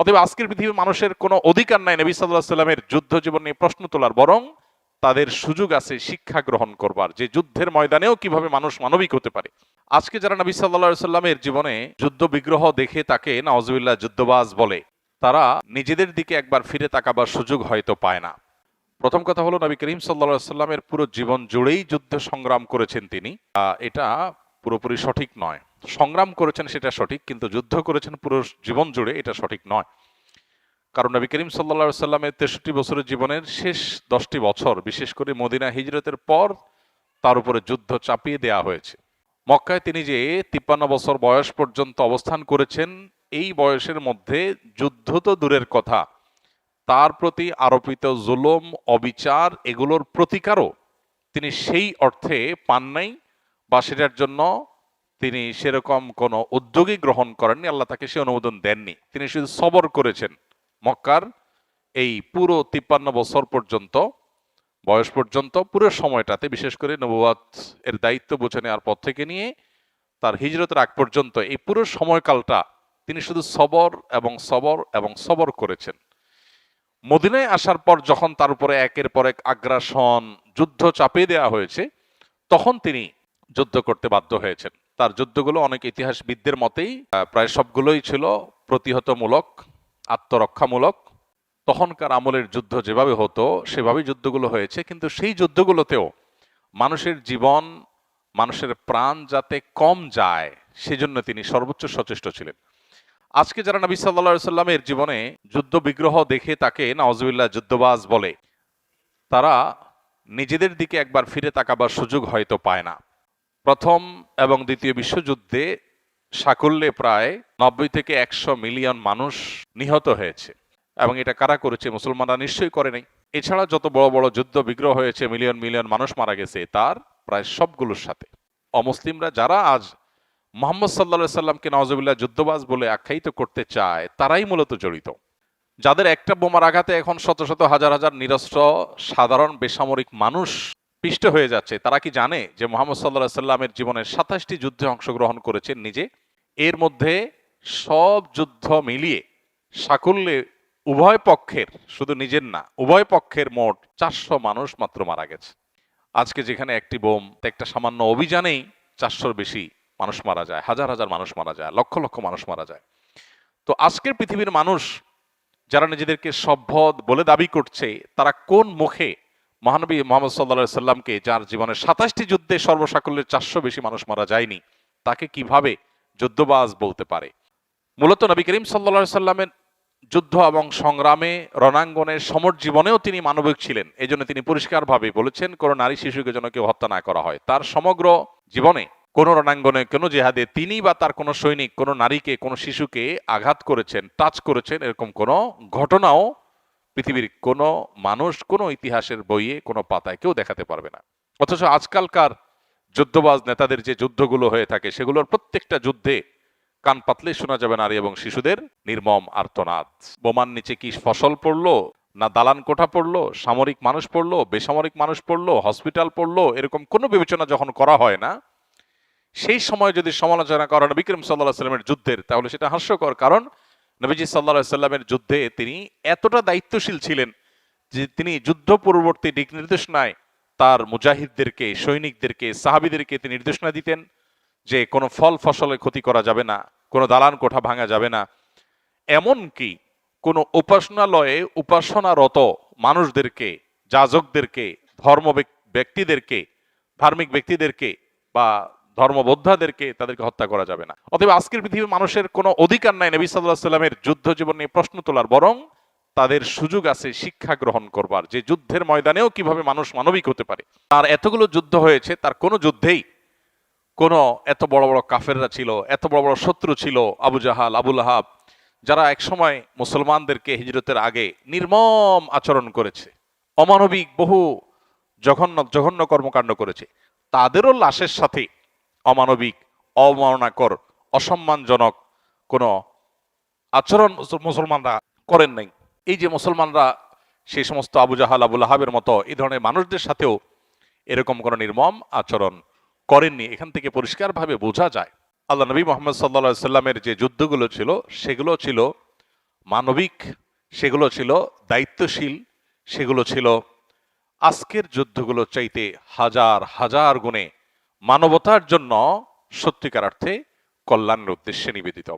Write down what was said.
অতএব আজকের পৃথিবীর মানুষের কোনো অধিকার নাই নবী সাল্লাহ সাল্লামের যুদ্ধ জীবন নিয়ে প্রশ্ন তোলার, বরং তাদের সুযোগ আছে শিক্ষা গ্রহণ করবার। যে যুদ্ধের ময়দানেও কীভাবে মানুষ মানবিক হতে পারে। আজকে যারা নবী সাল্লাহ সাল্লামের জীবনে যুদ্ধ বিগ্রহ দেখে তাকে নওয়াজুবিল্লাহ যুদ্ধবাজ বলে, তারা নিজেদের দিকে একবার ফিরে তাকাবার সুযোগ হয়তো পায় না। প্রথম কথা হলো, নবী করিম সাল্লা সাল্লামের পুরো জীবন জুড়েই যুদ্ধ সংগ্রাম করেছেন তিনি। এটা পুরোপুরি সঠিক নয়। সংগ্রাম করেছেন সেটা সঠিক, কিন্তু যুদ্ধ করেছেন পুরো জীবন জুড়ে এটা সঠিক নয়। কারণ নবী করিম সাল্লা সাল্লামের তেষট্টি বছরের জীবনের শেষ দশটি বছর, বিশেষ করে মদিনা হিজরতের পর তার উপরে যুদ্ধ চাপিয়ে দেয়া হয়েছে। মক্কায় তিনি যে তিপ্পান্ন বছর বয়স পর্যন্ত অবস্থান করেছেন, এই বয়সের মধ্যে যুদ্ধ তো দূরের কথা। তার প্রতি আরোপিত জুলম, অবিচার এগুলোর প্রতিকারও তিনি সেই অর্থে পান নাই, বা সেটার জন্য তিনি সেরকম কোনো উদ্যোগই গ্রহণ করেননি, আল্লাহ তাকে সে অনুমোদন দেননি। তিনি শুধু সবর করেছেন। মক্কার এই পুরো তিপ্পান্ন বছর পর্যন্ত, বয়স পর্যন্ত, পুরো সময়টাতে, বিশেষ করে নবুয়াত এর দায়িত্ব বুঝে নেওয়ার পর থেকে নিয়ে তার হিজরতের আগ পর্যন্ত, এই পুরো সময়কালটা তিনি শুধু সবর এবং সবর এবং সবর করেছেন। মদিনায় আসার পর যখন তার উপরে একের পর এক আগ্রাসন, যুদ্ধ চাপিয়ে দেওয়া হয়েছে, তখন তিনি যুদ্ধ করতে বাধ্য হয়েছেন। তার যুদ্ধগুলো অনেক ইতিহাসবিদদের মতেই প্রায় সবগুলোই ছিল প্রতিহতমূলক, আত্মরক্ষামূলক। তখনকার আমলের যুদ্ধ যেভাবে হতো, সেভাবেই যুদ্ধগুলো হয়েছে। কিন্তু সেই যুদ্ধগুলোতেও মানুষের জীবন, মানুষের প্রাণ যাতে কম যায়, সেজন্য তিনি সর্বোচ্চ সচেষ্ট ছিলেন। আজকে যারা নবী সাল্লা সাল্লামের জীবনে যুদ্ধ বিগ্রহ দেখে তাকে নওয়াজুবিল্লাহ যুদ্ধবাজ বলে, তারা নিজেদের দিকে একবার ফিরে তাকাবার সুযোগ হয়তো পায় না। প্রথম এবং দ্বিতীয় বিশ্বযুদ্ধে সাকুল্যে প্রায় নব্বই থেকে একশো মিলিয়ন মানুষ নিহত হয়েছে। এবং এটা কারা করেছে? মুসলমানরা নিশ্চয়ই করে নাই। এছাড়া যত বড় বড় যুদ্ধ বিগ্রহ হয়েছে, মিলিয়ন মিলিয়ন মানুষ মারা গেছে, তার প্রায় সবগুলোর সাথে। অমুসলিমরা যারা আজ মোহাম্মদ সাল্লা সাল্লামকে নওয়াজবিল্লাহ যুদ্ধবাজ বলে আখ্যায়িত করতে চায়, তারাই মূলত জড়িত। যাদের একটা বোমার আঘাতে এখন শত শত হাজার হাজার নিরস্ত্র, সাধারণ বেসামরিক মানুষ পিষ্ট হয়ে যাচ্ছে। তারা কি জানে যে মোহাম্মদ সাল্লাহ সাল্লামের জীবনের সাতাশটি যুদ্ধে অংশগ্রহণ করেছেন নিজে? এর মধ্যে সব যুদ্ধ মিলিয়ে সাকুল্যে উভয় পক্ষের, শুধু নিজের না, উভয় পক্ষের মোট চারশো মানুষ মাত্র মারা গেছে। আজকে যেখানে একটি বোম, একটা সামান্য অভিযানেই চারশোর বেশি মানুষ মারা যায়, হাজার হাজার মানুষ মারা যায়, লক্ষ লক্ষ মানুষ মারা যায়। তো আজকের পৃথিবীর মানুষ যারা নিজেদেরকে সভ্য বলে দাবি করছে, তারা কোন মুখে মহানবী মোহাম্মদ সাল্লা সাল্লামকে যার জীবনের সাতাশটি যুদ্ধে সর্বসাকল্যের চারশো বেশি মানুষ মারা যায়নি, তাকে কীভাবে যুদ্ধবাজ বলতে পারে? মূলত নবী করিম সাল্লা সাল্লামের যুদ্ধ এবং সংগ্রামে রণাঙ্গনের সমর জীবনেও তিনি মানবিক ছিলেন। এই জন্য তিনি পরিষ্কারভাবে বলেছেন, কোনো নারী শিশুকে যেন কেউ হত্যা না করা হয়। তার সমগ্র জীবনে কোন রণাঙ্গনে, কোনো জেহাদে তিনি বা তার কোনো সৈনিক, কোনো নারীকে, কোনো শিশুকে আঘাত করেছেন, টাচ করেছেন, এরকম কোনো ঘটনাও পৃথিবীর কোনো মানুষ কোনো ইতিহাসের বইয়ে কোনো পাতায় কেউ দেখাতে পারবে না। অথচ আজকালকার যুদ্ধবাজ নেতাদের যে যুদ্ধগুলো হয়ে থাকে, সেগুলোর প্রত্যেকটা যুদ্ধে কান পাতলে শোনা যাবে নারী এবং শিশুদের নির্মম আর্তনাদ। বোমার নিচে কি ফসল পড়ল, না দালান কোঠা পড়ল, সামরিক মানুষ পড়ল, বেসামরিক মানুষ পড়ল, হসপিটাল পড়ল, এরকম কোনো বিবেচনা যখন করা হয় না, সেই সময় যদি সমালোচনা করা হয় বিক্রম সাল্লাহ সাল্লামের যুদ্ধের, তাহলে সেটা হাস্যকর। কারণ নবীজি সাল্লাহ সাল্লামের যুদ্ধে তিনি এতটা দায়িত্বশীল ছিলেন যে তিনি যুদ্ধ পূর্ববর্তী দিক নির্দেশনায় তার মুজাহিদদেরকে, সৈনিকদেরকে, সাহাবিদেরকে তিনি নির্দেশনা দিতেন যে কোনো ফল ফসলে ক্ষতি করা যাবে না, কোনো দালান কোঠা ভাঙা যাবে না। এমনকি কোনো উপাসনালয়ে উপাসনারত মানুষদেরকে, যাজকদেরকে ধর্ম ব্যক্তিদেরকে, ধার্মিক ব্যক্তিদেরকে বা ধর্মবোদ্ধাদেরকে তাদেরকে হত্যা করা যাবে না। অতএব আজকের পৃথিবীর মানুষের কোনো অধিকার নাই নবী সাল্লাহ সাল্লামের যুদ্ধ জীবন নিয়ে প্রশ্ন তোলার, বরং তাদের সুযোগ আছে শিক্ষা গ্রহণ করবার, যে যুদ্ধের ময়দানেও কীভাবে মানুষ মানবিক হতে পারে। তার এতগুলো যুদ্ধ হয়েছে, তার কোনো যুদ্ধেই কোনো এত বড় বড় কাফেররা ছিল, এত বড় বড় শত্রু ছিল আবু জাহাল আবুল আহাব যারা একসময় মুসলমানদেরকে হিজরতের আগে নির্মম আচরণ করেছে, অমানবিক বহু জঘন্য জঘন্য কর্মকাণ্ড করেছে। তাদেরও লাশের সাথে অমানবিক, অবমাননাকর, অসম্মানজনক কোনো আচরণ মুসলমানরা করেন নাই। এই যে মুসলমানরা সেই সমস্ত আবু জাহাল আবুল আহাবের মতো এই ধরনের মানুষদের সাথেও এরকম কোনো নির্মম আচরণ করেননি। এখান থেকে পরিষ্কারভাবে বোঝা যায়, আল্লাহ নবী মোহাম্মদ সাল্লা সাল্লামের যে যুদ্ধগুলো ছিল, সেগুলো ছিল মানবিক, সেগুলো ছিল দায়িত্বশীল, সেগুলো ছিল আজকের যুদ্ধগুলো চাইতে হাজার হাজার গুণে মানবতার জন্য সত্যিকার অর্থে কল্যাণের উদ্দেশ্যে নিবেদিত।